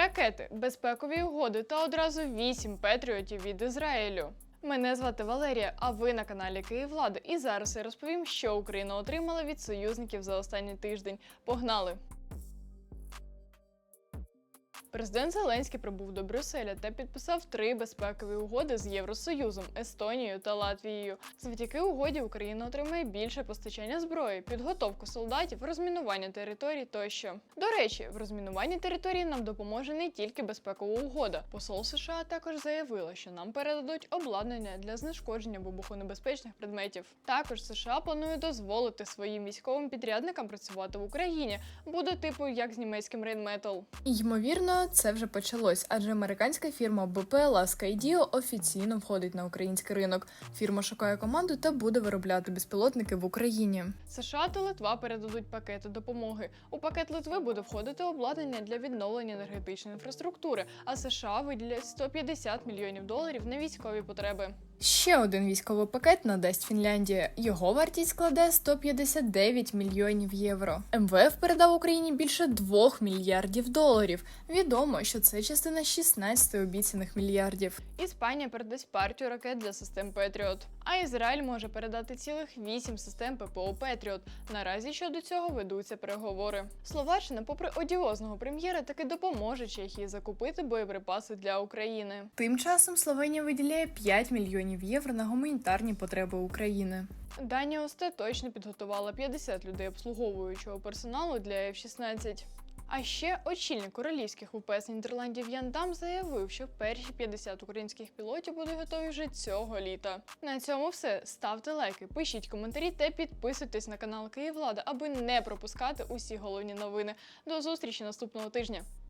ракети, безпекові угоди та одразу вісім патріотів від Ізраїлю. Мене звати Валерія, а ви на каналі Київлади. І зараз я розповім, що Україна отримала від союзників за останній тиждень. Погнали! Президент Зеленський прибув до Брюсселя та підписав три безпекові угоди з Євросоюзом, Естонією та Латвією. Завдяки угоді Україна отримає більше постачання зброї, підготовку солдатів, розмінування територій тощо. До речі, в розмінуванні території нам допоможе не тільки безпекова угода. Посол США також заявила, що нам передадуть обладнання для знешкодження вибухонебезпечних предметів. Також США планує дозволити своїм військовим підрядникам працювати в Україні. Буде типу як з німецьким Rheinmetall. Ймовірно, це вже почалось, адже американська фірма БПЛА Діо офіційно входить на український ринок. Фірма шукає команду та буде виробляти безпілотники в Україні. США та Литва передадуть пакети допомоги. У пакет Литви буде входити обладнання для відновлення енергетичної інфраструктури, а США виділять 150 мільйонів доларів на військові потреби. Ще один військовий пакет надасть Фінляндія. Його вартість складе 159 мільйонів євро. МВФ передав Україні більше 2 мільярдів доларів. Відомо, що це частина 16 обіцяних мільярдів. Іспанія передасть партію ракет для систем Петріот. А Ізраїль може передати цілих 8 систем ППО Петріот. Наразі щодо цього ведуться переговори. Словаччина, попри одіозного прем'єра, таки допоможе Чехії закупити боєприпаси для України. Тим часом Словенія виділяє 5 мільйонів євро на гуманітарні потреби України. Данія остаточно підготувала 50 людей обслуговуючого персоналу для F-16. А ще очільник королівських ВПС Нідерландів Ян Дам заявив, що перші 50 українських пілотів будуть готові вже цього літа. На цьому все. Ставте лайки, пишіть коментарі та підписуйтесь на канал Київлада, аби не пропускати усі головні новини. До зустрічі наступного тижня.